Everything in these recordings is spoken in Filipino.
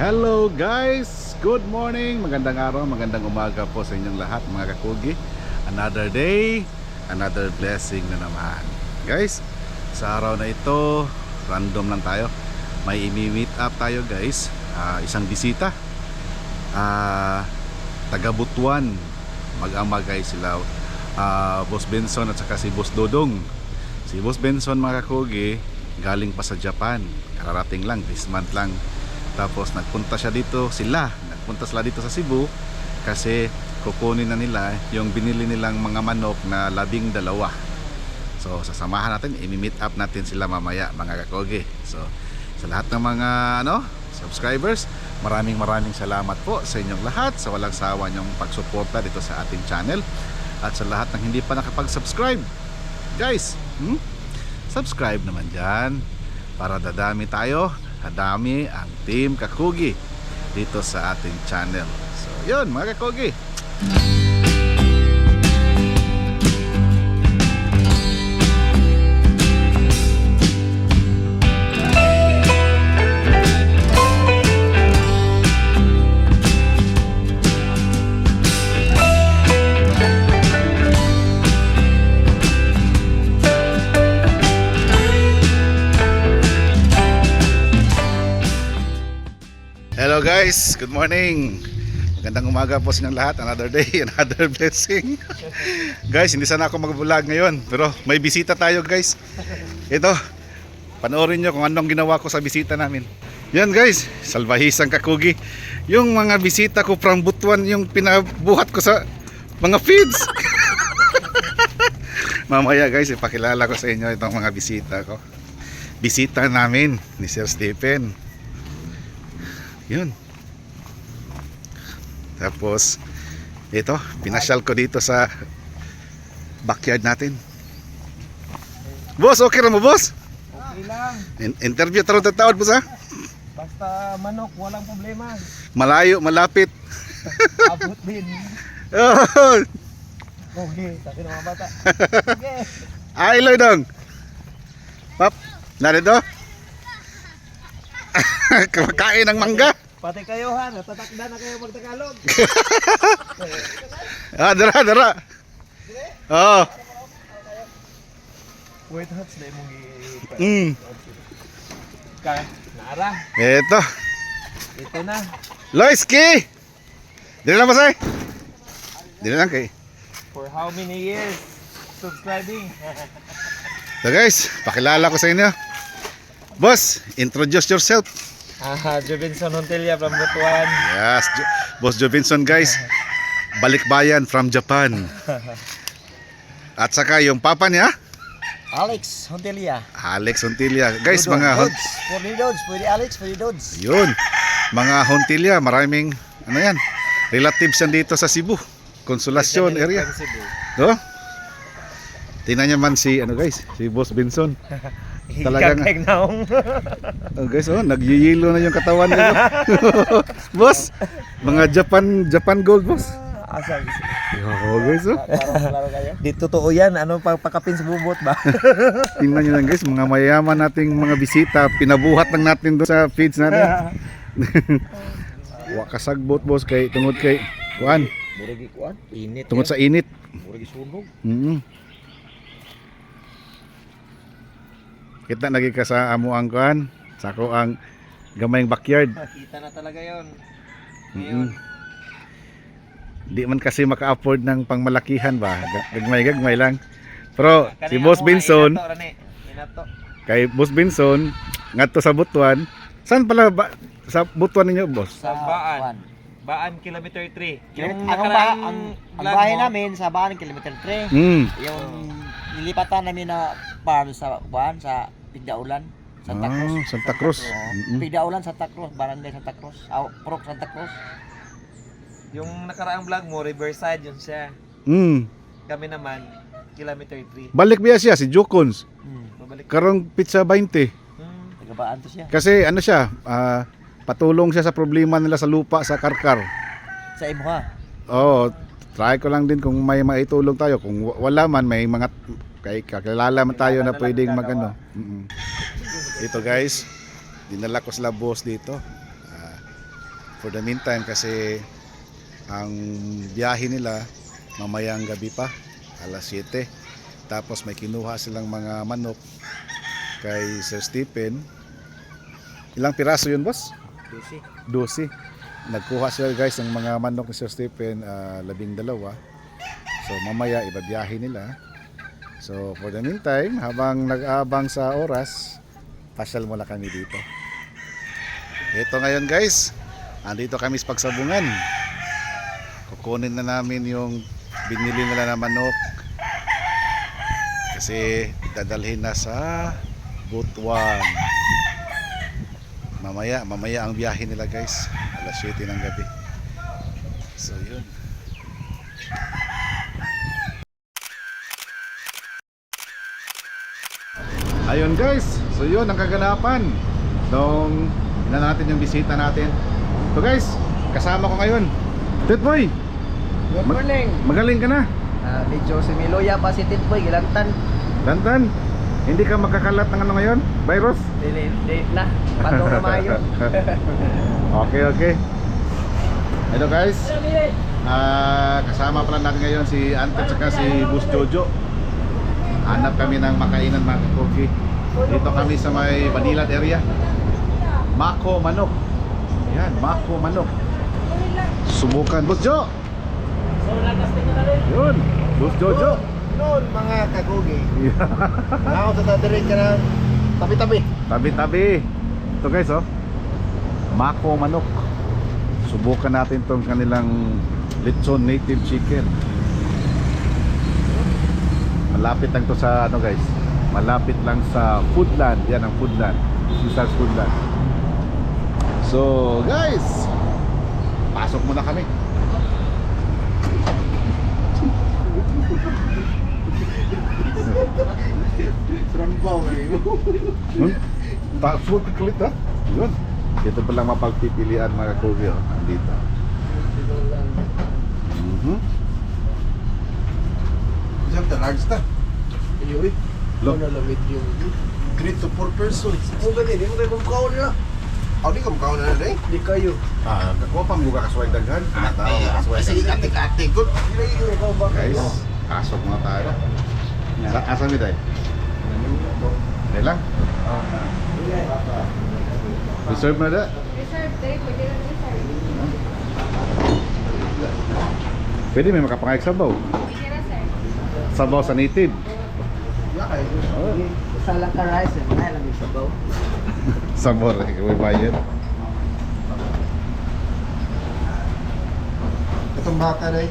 Hello guys! Good morning! Magandang araw, magandang umaga po sa inyong lahat mga kakugi. Another day, another blessing na naman. Guys, sa araw na ito, random lang tayo. May imi-meet up tayo guys. Ah, isang bisita. Ah, taga Butuan. Mag-ama guys sila. Ah, Boss Benson at saka si Boss Dodong. Si Boss Benson mga kakugi, galing pa sa Japan. Kararating lang, this month lang. Tapos nagpunta siya dito, sila, nagpunta sila dito sa Cebu kasi kukunin na nila yung binili nilang mga manok na labing dalawa. So sasamahan natin, i-meet up natin sila mamaya mga kakogi. So sa lahat ng mga ano, subscribers, maraming maraming salamat po sa inyong lahat sa walang sawa niyong pagsuporta dito sa ating channel at sa lahat ng hindi pa nakapag-subscribe. Guys, hmm? subscribe naman dyan para dadami tayo kadami ang Team Kakugi dito sa ating channel. So, yun mga Kakugi. Guys, good morning. Magandang umaga po sa inyong lahat. Another day, another blessing. guys, hindi sana ako mag-vlog ngayon, pero may bisita tayo guys. Ito, panoorin nyo kung anong ginawa ko sa bisita namin. Yan guys, salbahisang kakugi. Yung mga bisita ko from Butuan, yung pinabuhat ko sa mga feeds. Mamaya guys, ipakilala ko sa inyo itong mga bisita ko. Bisita namin ni Sir Stephen. Yun. Tapos, ito, pinasyal ko dito sa backyard natin. Boss, okay na mo, boss? Okay lang. In- interview tarong tatawad, boss, ha? Basta manok, walang problema. Malayo, malapit. Abot din. Oh, Okay, sabi ng mga bata. Okay. Ay, Loy dong. Pap, narito? Kumakain ng mangga. Pati kayo ha, natatakda na kayo magtagalog. Ah, dara, dara. Oh, Wait, hats na imong i... mm. Ka, naara. Ito. Ito na. Loiski! Dili lang, boss, ay. Dili lang kay. For how many years? Subscribing. So guys, pakilala ko sa inyo. Boss, introduce yourself. ah, Jovinson Hontelia from Butuan. Yes, Jo- Boss Jovinson guys. Balikbayan from Japan. At saka yung papa niya, Alex Hontelia. Alex Hontilia. Guys, mga hon Pwede Dods, pwede Alex, pwede Dods. yun. Mga Hontilia, maraming ano yan, relatives yan dito sa Cebu. Consolacion area. No? Tingnan niyo man si ano guys, si Boss Benson. Talagang- Talagang naong. Oh guys, oh, nagyiyelo na yung katawan nito. boss, mga Japan Japan gold boss. Asa Oh guys, oh. Di totoo yan, ano pang pakapin sa bubot ba? Tingnan niyo lang guys, mga mayaman nating mga bisita, pinabuhat lang natin doon sa feeds natin. Wa kasagbot boss kay tungod kay kuan, Murag ikuan, init. tungod sa init. Murag isunog. Mm. Kita lagi ka sa amo ang kuan, sa ako ang gamayng backyard. Kita na talaga yon. Mm. Di man kasi maka-afford ng pangmalakihan ba, gagmay-gagmay lang. Pero si Boss Benson, kay Boss Benson ngadto sa Butuan. Saan pala ba sa Butuan ninyo, boss? Sa Baan. Baan kilometer 3. Yung ang, ba, nakaraang ang, ang bahay mo, namin sa Baan, kilometer 3. Mm. Yung nilipatan namin na farm sa Baan, sa Pigdaulan, Santa Cruz. Ah, Santa Cruz. Oo. Mm-mm. Pigdaulan, Santa Cruz, Barangay Santa Cruz, Aw, Prok, Santa Cruz. Yung nakaraang vlog mo, Riverside yun siya. Mm. Kami naman, kilometer 3. Balik biya siya si Jukons. Hmm. Babalik. Karong pizza 20. Hmm. Taga Baan to siya. Kasi ano siya, ah, patulong siya sa problema nila sa lupa sa Karkar. Sa imo ha. Oo, try ko lang din kung may maitulong tayo. Kung wa- wala man, may mga kay kakilala man tayo na pwedeng magano. Mm-mm. Ito guys, dinala ko sila boss dito. Ah, For the meantime kasi ang biyahe nila mamayang gabi pa, alas 7. Tapos may kinuha silang mga manok kay Sir Stephen. Ilang piraso yun, boss? Dusi. 12. Nagkuha sila guys ng mga manok ni Sir Stephen, ah, labing dalawa. So mamaya ibabiyahe nila. So for the meantime, habang nag-aabang sa oras, pasyal muna kami dito. Ito ngayon guys, andito kami sa pagsabungan. Kukunin na namin yung binili nila na manok. Kasi dadalhin na sa Butuan. Mamaya, mamaya ang biyahe nila guys. Alas 7 ng gabi. So yun. Ayun guys, so yun ang kaganapan nung na natin yung bisita natin. So guys, kasama ko ngayon. Titboy, Good Ma- morning. magaling ka na. Ah, medyo similoya pa si Titboy, gilantan. Lantan, hindi ka magkakalat ng ano ngayon? Virus? Dili, dili na. Patong na mayo. okay, okay. Hello guys. Ah, kasama pala natin ngayon si Ante at si Bus Jojo. Hanap kami ng makainan mga kogi. Dito kami sa may Banilan area. Mako Manok. Yan, Mako Manok. Subukan. Bus Jo! Yun, Bus Jojo. Noon mga kagugi. Ako sa tadirin ka na tabi-tabi. Tabi-tabi. Ito guys oh. Mako manok. Subukan natin tong kanilang lechon native chicken. Malapit lang to sa ano guys. Malapit lang sa Foodland. Yan ang Foodland. Caesar's Foodland. So guys, pasok muna kami. Trambaw eh. Hmm? Pasok kulit ha. Yun. Ito pa lang mapagpipilian mga kugi oh. Andito. Mhm. The large na. Anyway, Look. ano lang medium. 3 to 4 persons. Oh, gani, di mo kayo kumkaon nila. Oh, di kumkaon na na eh. Di kayo. Ah, kakuha pa mga kasway daghan. Tinatawag na kasway Kasi daghan. ate-ate good. Guys, pasok muna tayo. Sa asa mi tayo? Dahil lang. Reserve na da. Reserve day, pwede lang reserve. Pwede may makapangayag na sir. Sabaw sa native. Yakay. Oh, Isa lang ka rice, eh. Mahal lang yung sabaw. sabaw rin. May bayad. Itong baka na eh.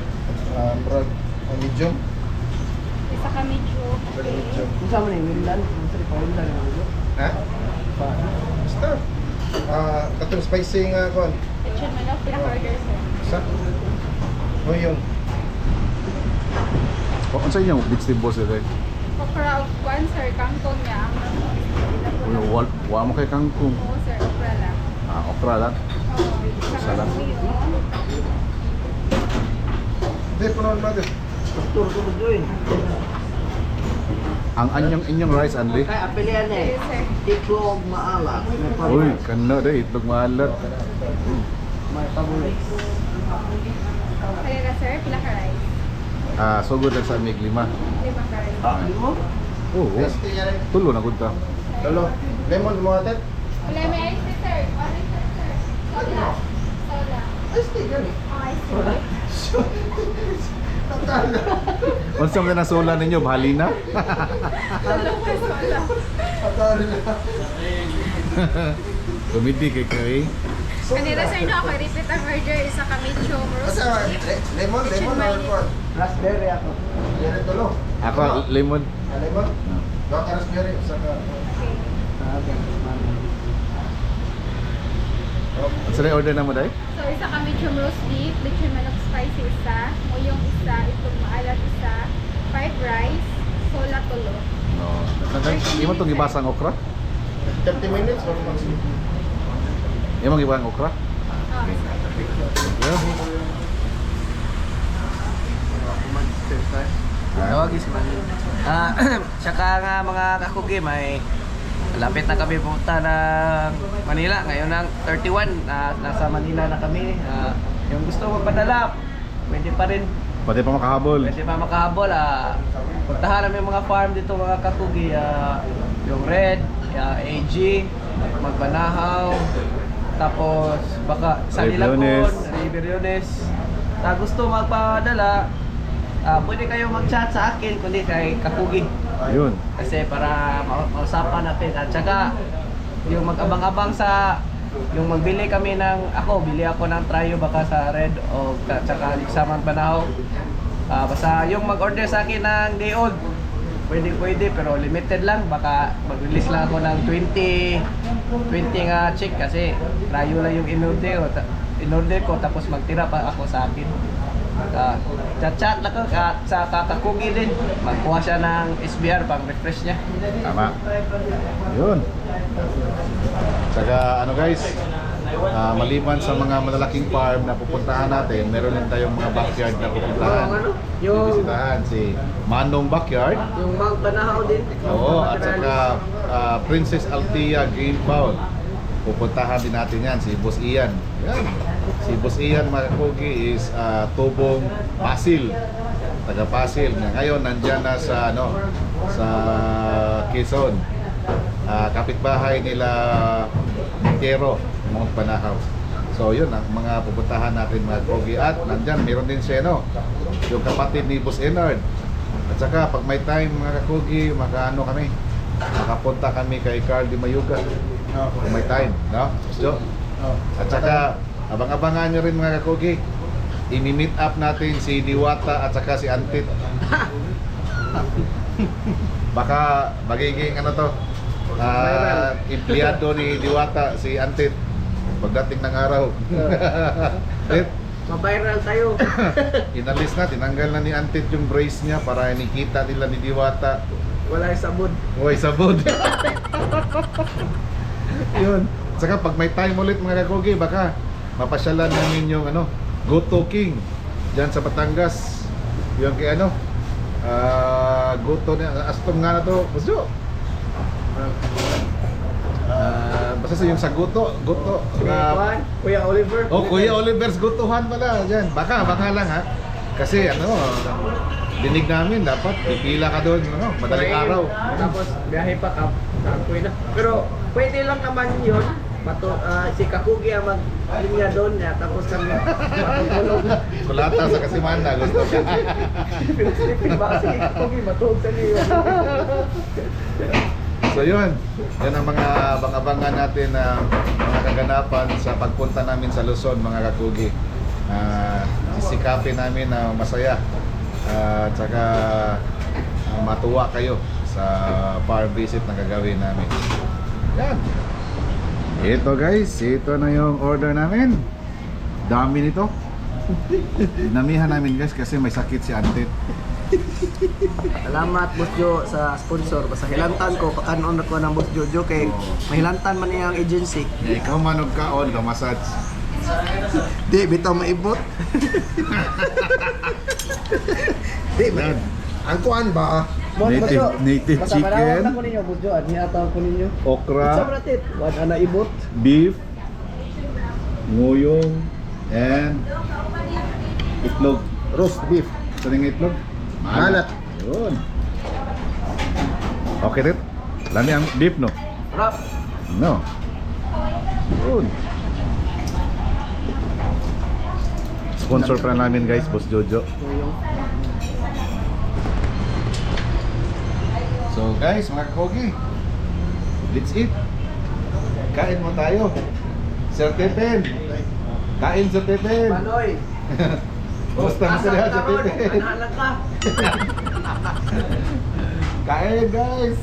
Uh, brad, uh, medium. Isa ka medyo okay. Kung saan mo na yung Winland? Kung saan yung Winland yung ulo? Ha? Basta. Ah, katong spicy nga kon. Lechon manok, pinaka-order sir. Sa? Oh, yun. O, ano sa inyo? Vegetable sila eh. Okra of one sir, kangkong niya. Ang Uy, wal, wala mo kay kangkong. Oo sir, okra lang. Ah, okra lang. Oo. Sarap. sweet. Hindi, punoan natin. Mo doon. Ang anyong inyong rice anli. Kaya apelian eh. sir. Iklog maalat. Uy, kano deh itlog maalat. May paborito. Kaya na sir, pila ka rice. Ah, so good lang sa amig lima. Ka. Ah, ano mo? Oo. Yes, kaya rin. Tulo na gud ta. Lolo, lemon mo ate. Wala may ice tea, sir. Orange sir, sir. Soda. Soda. Ay, stay gani. Oh, ice tea. Unsa man na sula ninyo bahali na? Atari na. Gumidi kay kay. Kanina sir, no, ako repeat ang order. Isa ka medyo roast Basta, le- lemon, lemon or what? Raspberry ako. Yan ito lo. Ako lemon. Ah, lemon. Dua ka raspberry, saka. Okay. Ah, ganun. Unsa na order na mo dai? So, isa ka medium roast beef, lechon manok spicy isa, muyong isa, itong maalat isa, fried rice, sola tulo. No. Nang imo tong gibasang okra? 30 minutes or maximum. Imo gibasang okra? Ah, Yeah. Tawag is man. Ah, saka nga mga kakugi may Lapit na kami pumunta ng Manila. Ngayon ng 31, na nasa Manila na kami. Ah, yung gusto magpadala, pwede pa rin. Pwede pa makahabol. Pwede pa makahabol. Ah, puntahan namin yung mga farm dito mga kakugi. Ah, yung Red, ah, AG, Magbanahaw, tapos baka sa Briones. Ray Briones. Na gusto magpadala, ah, pwede kayo mag-chat sa akin kundi kay Kakugi. Yun. Kasi para ma- mausapan natin at saka yung mag-abang-abang sa yung magbili kami ng ako bili ako ng tryo baka sa red o ka- tsaka sa Banahaw Ah, basta yung mag-order sa akin ng day old pwede pwede pero limited lang baka mag-release lang ako ng 20 20 nga check kasi tryo lang yung in-order in-order ko tapos magtira pa ako sa akin uh, chat-chat lang ko ka- sa kakakugi din magkuha siya ng SBR pang refresh niya Tama. Yun. Saka ano guys, ah, maliban sa mga malalaking farm na pupuntahan natin, meron din tayong mga backyard na pupuntahan. Yung ano? Yung- Bibisitahan si Manong Backyard. yung Mount Banahaw din Oo, at saka ah, Princess Althea Game Pound. Pupuntahan din natin yan, si Boss Ian. Yan. Si Boss Ian mga kogi is ah, tubong Pasil. Taga Pasil. Ngayon nandyan na sa ano sa Quezon. Ah, kapitbahay nila Montero, Mount Banahaw. So yun ang mga pupuntahan natin mga kogi. At nandyan, meron din siya no, yung kapatid ni Boss Enard. At saka pag may time mga kakugi, makaano kami, makapunta kami kay Carl Di Mayuga. Kung may time, no? Jo? At saka, abang-abangan nyo rin mga kakugi, imi-meet up natin si Diwata at saka si Antit. Baka magiging ano to, ah, empleyado ni Diwata si Antit pagdating ng araw. Antit, mabiral tayo Inalis na, tinanggal na ni Antit yung brace niya para nikita nila ni Diwata. wala yung sabon Uy, sabod. Yun. Saka pag may time ulit mga kakugi, baka mapasyalan namin yung ano, Goto King diyan sa Batangas. Yung kay ano, ah Goto na Aston nga na to, Busyo. Ah, basta sa yung sa Goto, Goto Juan, Kuya Oliver Oh, Kuya Oliver's Gutuhan pala dyan. Baka, baka lang ha. Kasi ano, dinig namin dapat pipila ka doon, ano, madaling araw. tapos biyahe pa ka kakuy na pero pwede lang naman yun Mato, ah, si Kakugi ang maglinya doon ya, tapos kami matutulog Kulata sa Kasimanda, gusto ka. Pinag-sleeping ba si Kakugi matulog sa niyo So yun, yan ang mga abang-abangan natin na mga kaganapan sa pagpunta namin sa Luzon, mga kakugi. Ah, sisikapin namin na masaya Ah, at saka ah, matuwa kayo sa farm visit na gagawin namin. Yan. Ito guys, ito na yung order namin. Dami nito. Dinamihan namin guys kasi may sakit si Antit. Salamat Boss Jo sa sponsor basta hilantan ko kanon ko ng Boss Jojo kay mahilantan man niyang agency Eh, ikaw manog kaon, massage. Di, bitaw maibot. Di, Yan. ang kuan ba? Native, native chicken, ko ninyo Jo ani ataw ko ninyo okra, Sabratit, wad ana ibot. beef, nguyong, and itlog. Roast beef. Ito yung itlog? Malat. Yun. Okay, Rit. Lami ang beef, no? Rap. No. Yun. Sponsor pa namin guys, Boss Jojo. So guys, mga kogi, let's eat. Kain mo tayo. Sir Tepen. Kain Sir Tepen. Manoy. Kumusta mo sila Sir Tepen? Anak ka. Kain guys!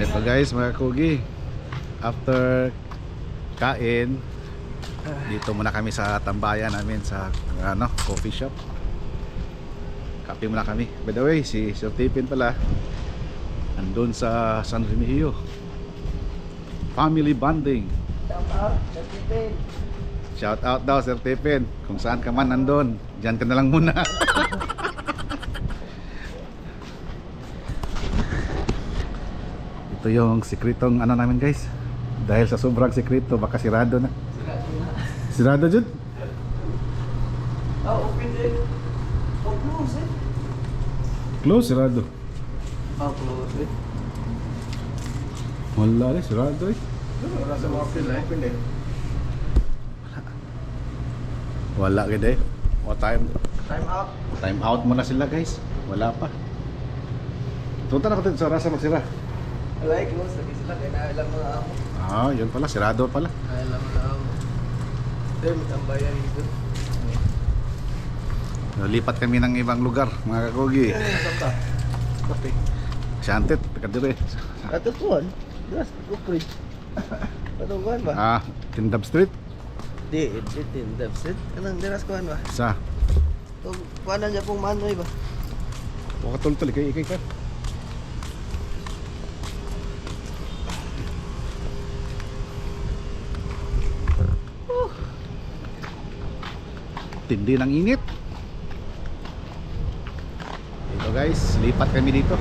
Ito guys mga kugi After kain Dito muna kami sa tambayan namin sa ano, coffee shop Kape muna kami. By the way, si Sir Tipin pala Andun sa San Remigio. Family bonding. Shout out daw Sir Tipin Kung saan ka man nandun Diyan ka na lang muna. Ito yung sikretong ano namin guys. Dahil sa sobrang sikreto, baka sirado na. Sirado Jud? Oh, open it. Oh, close it. Close, sirado. Oh, close it. Wala eh, sirado eh. Wala sa mga pila, open eh. Wala gid eh. O time Time out. time out muna sila guys. Wala pa. Tunta na ko dito sa rasa magsira. Alay, close. Lagi sila kaya nailang mga amo. Ah, yun pala, sirado pala. Nailang mga amo. Sir, may tambayan dito. Lipat kami ng ibang lugar, mga. Santa. Kape. Shantit, kadire. Ato tuan. Gas, kupri. Atong kuhan ba? Ah, Tindab Street. Di, di, di, dapsit. Anong diras kuhan ba? Sa. Itong kuhanan niya pong manoy ba? Waka tultol ikay ikay ka. Tindi ng init. Dito guys, lipat kami dito.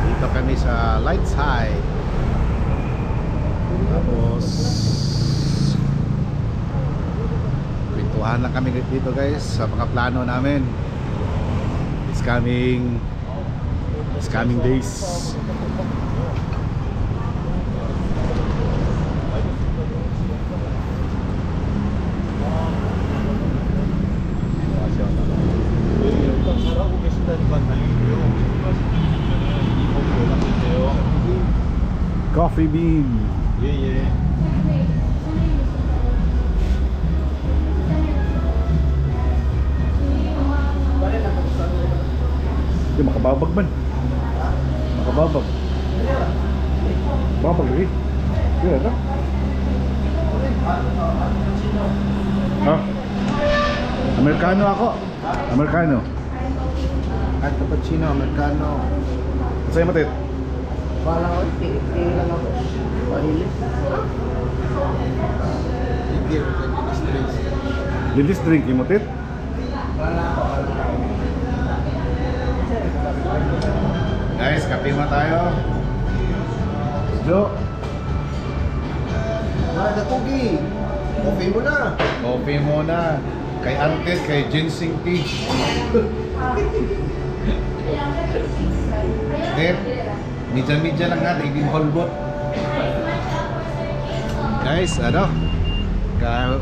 Dito kami sa light side. Tapos Kwentuhan lang kami dito guys sa mga plano namin. It's coming It's coming days. Coffee bean. Hindi makababag man. Makababag. Babag lagi. Iya kan? Ha? Amerikano ako. Amerikano. At cappuccino, americano. Sa'yo matit? Wala ko, ti lang ako. Mahilis. Igir, stress. Lilis drink yung matit? Guys, kape mo tayo. Jo, Ah, natugi. Coffee mo na. Coffee muna. Kay Antes, kay Ginseng Tea. Then, midya-midya lang natin, hindi holbot. Guys, ano?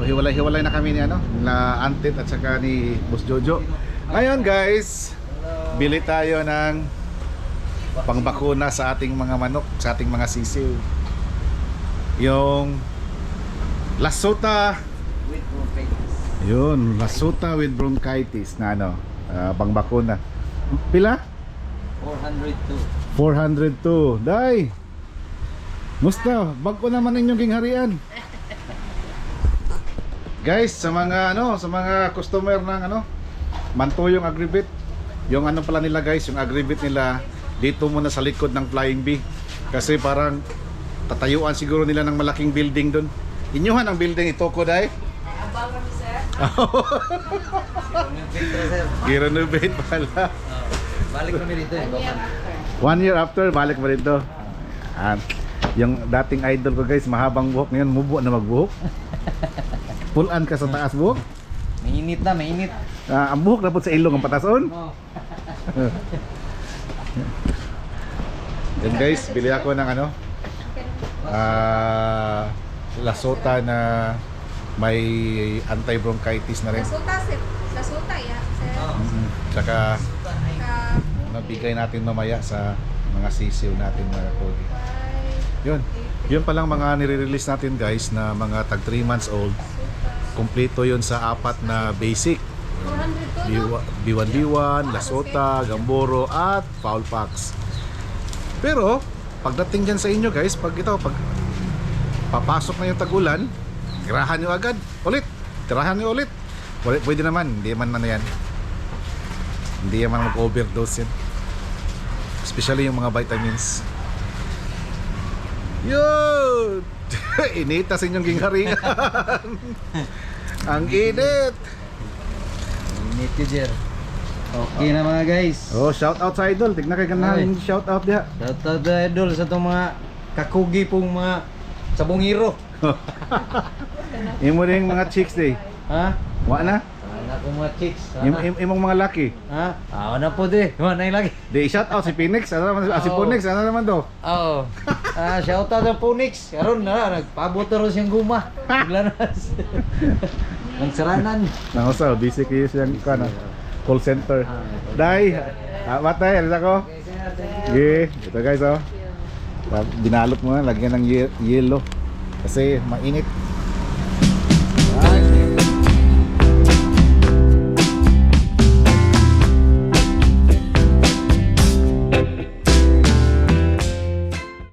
Hiwalay-hiwalay na kami ni ano, na Antit at saka ni Boss Jojo. Ngayon guys, bili tayo ng pangbakuna sa ating mga manok, sa ating mga sisiw. Yung Lasota With bronchitis. yun, Lasuta with bronchitis na ano, ah, pangbakuna. Pila? 402. 402. Day! Musta? Bag ko naman inyong gingharian. Guys, sa mga ano, sa mga customer ng ano, Mantuyong Agribit. Yung ano pala nila guys, yung Agribit nila dito muna sa likod ng Flying Bee. Kasi parang tatayuan siguro nila ng malaking building doon. Inyuhan ang building ito ko dai. Girenovate pala. Balik kami dito eh. One year after, balik mo dito. At yung dating idol ko guys, mahabang buhok ngayon, mubo na magbuhok. Pulan ka sa taas buhok. Mainit na, mainit. Ah, ang buhok na po sa ilong ang patason. Oh. Then guys, bili ako ng ano, ah, lasota na may anti-bronchitis na rin. Lasuta, sir. Lasuta, ya. Sir. Mm, Tsaka Ka- mabigay natin mamaya sa mga sisiw natin mga kogi. Yun. Yun palang mga nire-release natin guys na mga tag 3 months old. Kompleto yun sa apat na basic. 402, no? B1, B1, Lasota, Gamboro at Foul Packs. Pero pagdating dyan sa inyo guys, pag ito, pag papasok na yung tagulan, tirahan nyo agad. Ulit. Tirahan nyo ulit. Pwede naman. Hindi man man yan. Hindi naman mag-overdose yan. Especially yung mga vitamins. Yun! Inita sa inyong gingharian. Ang init! Init yun, Jer. Okay na mga guys. Oh, shout out sa idol. Tignan kay Ay. ganahan shout out diha. Shoutout na idol sa itong mga kakugi pong mga sabong hero. Imo ring mga chicks day. Ha? Wa na. Sana ko mga chicks. Im, imong mga laki. Ha? Ah, na po di. Wala na lagi. Di shout out si Phoenix. Ano naman ah, si. Phoenix? Ano naman to? Oo. Ah, shoutout ang Punix. Karon na nagpaabot na rin siyang guma. Naglanas. Nagsaranan. Nangusaw, busy kayo siyang kana call center. Dai, ah, matay, alis ako. Okay, ito guys oh. Ah, Binalot mo na, lagyan ng ye- yellow. Kasi mainit.